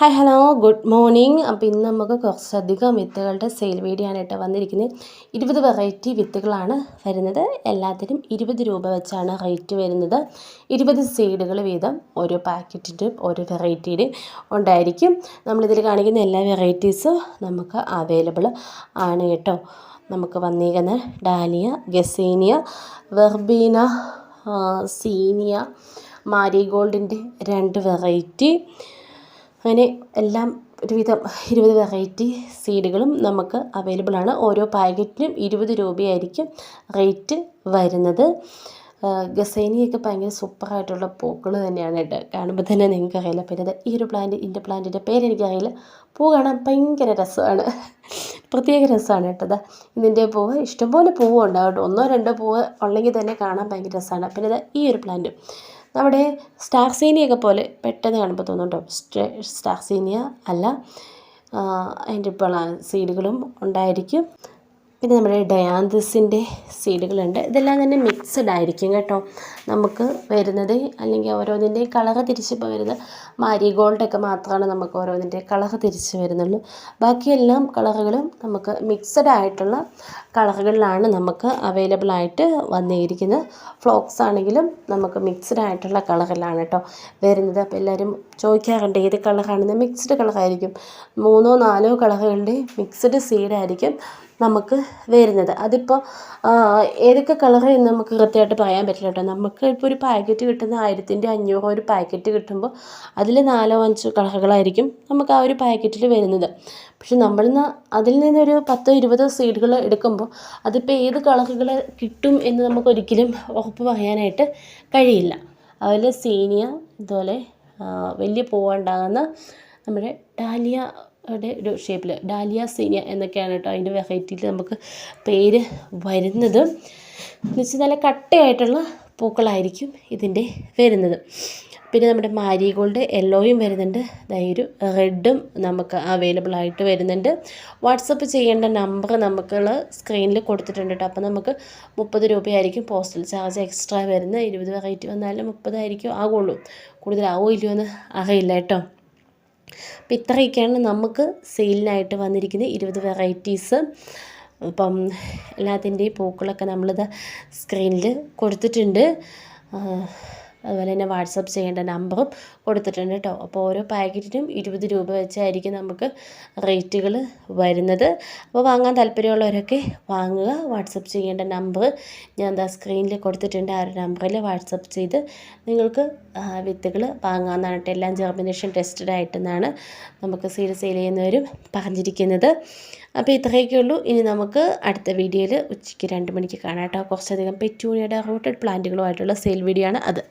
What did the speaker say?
Hi hello good morning അപ്പോൾ ഇന്ന് നമുക്ക് കുറച്ചധികം വിത്തുകളുടെ സെയിൽ വീഡിയോ ആണ് കേട്ടോ വന്നിരിക്കുന്നത്. ഇരുപത് വെറൈറ്റി വിത്തുകളാണ് വരുന്നത്. എല്ലാത്തിനും ഇരുപത് രൂപ വെച്ചാണ് റേറ്റ് വരുന്നത്. ഇരുപത് സീഡുകൾ വീതം ഓരോ പാക്കറ്റിന്റെ ഓരോ വെറൈറ്റിയുടെ ഉണ്ടായിരിക്കും. നമ്മളിതിൽ കാണിക്കുന്ന എല്ലാ വെറൈറ്റീസും നമുക്ക് അവൈലബിൾ ആണ് കേട്ടോ. നമുക്ക് വന്നിരിക്കുന്ന ഡാലിയ ഗസീനിയ വെർബീന സീനിയ മാരിഗോൾഡിന്റെ രണ്ട് വെറൈറ്റി അങ്ങനെ എല്ലാം ഒരുവിധം ഇരുപത് വെറൈറ്റി സീഡുകളും നമുക്ക് അവൈലബിൾ ആണ്. ഓരോ പാക്കറ്റിനും ഇരുപത് രൂപയായിരിക്കും റേറ്റ് വരുന്നത്. ഗസൈനിയൊക്കെ ഭയങ്കര സൂപ്പറായിട്ടുള്ള പൂക്കൾ തന്നെയാണ് കേട്ടോ. കാണുമ്പോൾ തന്നെ നിങ്ങൾക്ക് അറിയില്ല പിന്നെ ഈ ഒരു പ്ലാന്റ് ഇന്റെ പ്ലാന്റിന്റെ പേരെനിക്കറിയില്ല. പൂ കാണാൻ ഭയങ്കര രസമാണ്. പ്രത്യേക രസമാണ് കേട്ടത് ഇതിന്റെ പൂവ് ഇഷ്ടംപോലെ പൂവ് ഉണ്ടാവും ഒന്നോ രണ്ടോ പൂവ് ഉള്ളെങ്കിൽ തന്നെ കാണാൻ ഭയങ്കര രസമാണ്. പിന്നെ ഈ ഒരു പ്ലാന്റും നമ്മുടെ സ്റ്റാർസീനിയൊക്കെ പോലെ പെട്ടെന്ന് കാണുമ്പോൾ തോന്നുന്നുണ്ടോ? സ്റ്റാർസീനിയ അല്ല. അതിന്റെ ഇപ്പോൾ സീഡുകളും ഉണ്ടായിരിക്കും. പിന്നെ നമ്മുടെ ഡയാന്തസിന്റെ സീഡുകളുണ്ട്. ഇതെല്ലാം തന്നെ മിക്സഡ് ആയിരിക്കും കേട്ടോ. നമുക്ക് വരുന്നത് അല്ലെങ്കിൽ ഓരോന്നിന്റെ കളർ തിരിച്ചിപ്പോൾ വരുന്നത് മാരിഗോൾഡൊക്കെ മാത്രമാണ് നമുക്ക് ഓരോന്നിന്റെ കളറ് തിരിച്ച് വരുന്നുള്ളൂ. ബാക്കിയെല്ലാം കളറുകളും നമുക്ക് മിക്സഡ് ആയിട്ടുള്ള കളറുകളിലാണ് നമുക്ക് അവൈലബിൾ ആയിട്ട് വന്നിരിക്കുന്നത്. ഫ്ലോക്സ് ആണെങ്കിലും നമുക്ക് മിക്സഡ് ആയിട്ടുള്ള കളറിലാണ് കേട്ടോ വരുന്നത്. അപ്പോൾ എല്ലാവരും ചോദിക്കാറുണ്ട് ഏത് കളറാണെന്ന് മിക്സ്ഡ് കളറായിരിക്കും മൂന്നോ നാലോ കളറുകളുടെ മിക്സ്ഡ് സീഡായിരിക്കും നമുക്ക് വരുന്നത്. അതിപ്പോൾ ഏതൊക്കെ കളർ എന്ന് നമുക്ക് കൃത്യമായിട്ട് പറയാൻ പറ്റില്ല കേട്ടോ. നമുക്ക് ഇപ്പോൾ ഒരു പാക്കറ്റ് കിട്ടുന്ന ആയിരത്തിന്റെ അഞ്ഞൂറോ ഒരു പാക്കറ്റ് കിട്ടുമ്പോൾ അതിൽ നാലോ അഞ്ചോ കളറുകളായിരിക്കും നമുക്ക് ആ ഒരു പാക്കറ്റിൽ വരുന്നത്. പക്ഷെ നമ്മൾ അതിൽ നിന്നൊരു പത്തോ ഇരുപതോ സീഡുകൾ എടുക്കുമ്പോൾ അതിപ്പോൾ ഏത് കളറുകൾ കിട്ടും എന്ന് നമുക്ക് ഒരിക്കലും ഉറപ്പ് പറയാനായിട്ട് കഴിയില്ല. അതുപോലെ സീനിയ ഇതുപോലെ വലിയ പൂവുണ്ടാകുന്ന നമ്മുടെ ഡാലിയ യുടെ ഒരു ഷേപ്പിൽ ഡാലിയ സീനിയ എന്നൊക്കെയാണ് കേട്ടോ അതിന്റെ വെറൈറ്റിയിൽ നമുക്ക് പേര് വരുന്നത്. എന്ന് വെച്ചാൽ നല്ല കട്ടയായിട്ടുള്ള പൂക്കളായിരിക്കും ഇതിന്റെ വരുന്നത്. പിന്നെ നമ്മുടെ മാരിഗോൾഡ് യെല്ലോയും വരുന്നുണ്ട്. അതായത് റെഡും നമുക്ക് അവൈലബിൾ ആയിട്ട് വരുന്നുണ്ട്. വാട്സപ്പ് ചെയ്യേണ്ട നമ്പർ നമുക്ക് സ്ക്രീനിൽ കൊടുത്തിട്ടുണ്ട് കേട്ടോ. അപ്പോൾ നമുക്ക് മുപ്പത് രൂപയായിരിക്കും പോസ്റ്റൽ ചാർജ് എക്സ്ട്രാ വരുന്നത്. ഇരുപത് വെറൈറ്റി വന്നാലും മുപ്പതായിരിക്കും ആകുള്ളൂ കൂടുതലാവോ ഇല്ലയോ എന്ന് അറിയില്ല കേട്ടോ. അപ്പം ഇത്രയൊക്കെയാണ് നമുക്ക് സെയിലിനായിട്ട് വന്നിരിക്കുന്നത് ഇരുപത് വെറൈറ്റീസ്. അപ്പം എല്ലാത്തിന്റെയും പൂക്കളൊക്കെ നമ്മളിത് സ്ക്രീനിൽ കൊടുത്തിട്ടുണ്ട്. അതുപോലെ തന്നെ വാട്സപ്പ് ചെയ്യേണ്ട നമ്പറും കൊടുത്തിട്ടുണ്ട് കേട്ടോ. അപ്പോൾ ഓരോ പാക്കറ്റിനും ഇരുപത് രൂപ വെച്ചായിരിക്കും നമുക്ക് റേറ്റുകൾ വരുന്നത്. അപ്പോൾ വാങ്ങാൻ താല്പര്യമുള്ളവരൊക്കെ വാങ്ങുക. വാട്സപ്പ് ചെയ്യേണ്ട നമ്പർ ഞാൻ എന്താ സ്ക്രീനിൽ കൊടുത്തിട്ടുണ്ട്. ആ ഒരു നമ്പറിൽ വാട്സപ്പ് ചെയ്ത് നിങ്ങൾക്ക് വിത്തുകൾ വാങ്ങാമെന്നാണ് കേട്ടോ. എല്ലാം ജെർമിനേഷൻ ടെസ്റ്റഡ് ആയിട്ടെന്നാണ് നമുക്ക് സീഡ് സെയിൽ ചെയ്യുന്നവരും പറഞ്ഞിരിക്കുന്നത്. അപ്പോൾ ഇത്രയൊക്കെ ഉള്ളൂ. ഇനി നമുക്ക് അടുത്ത വീഡിയോയിൽ ഉച്ചയ്ക്ക് രണ്ട് മണിക്ക് കാണാം കേട്ടോ. കുറച്ചധികം പെറ്റൂണിയുടെ റൂട്ടഡ് പ്ലാന്റുകളുമായിട്ടുള്ള സെയിൽ വീഡിയോ ആണ് അത്.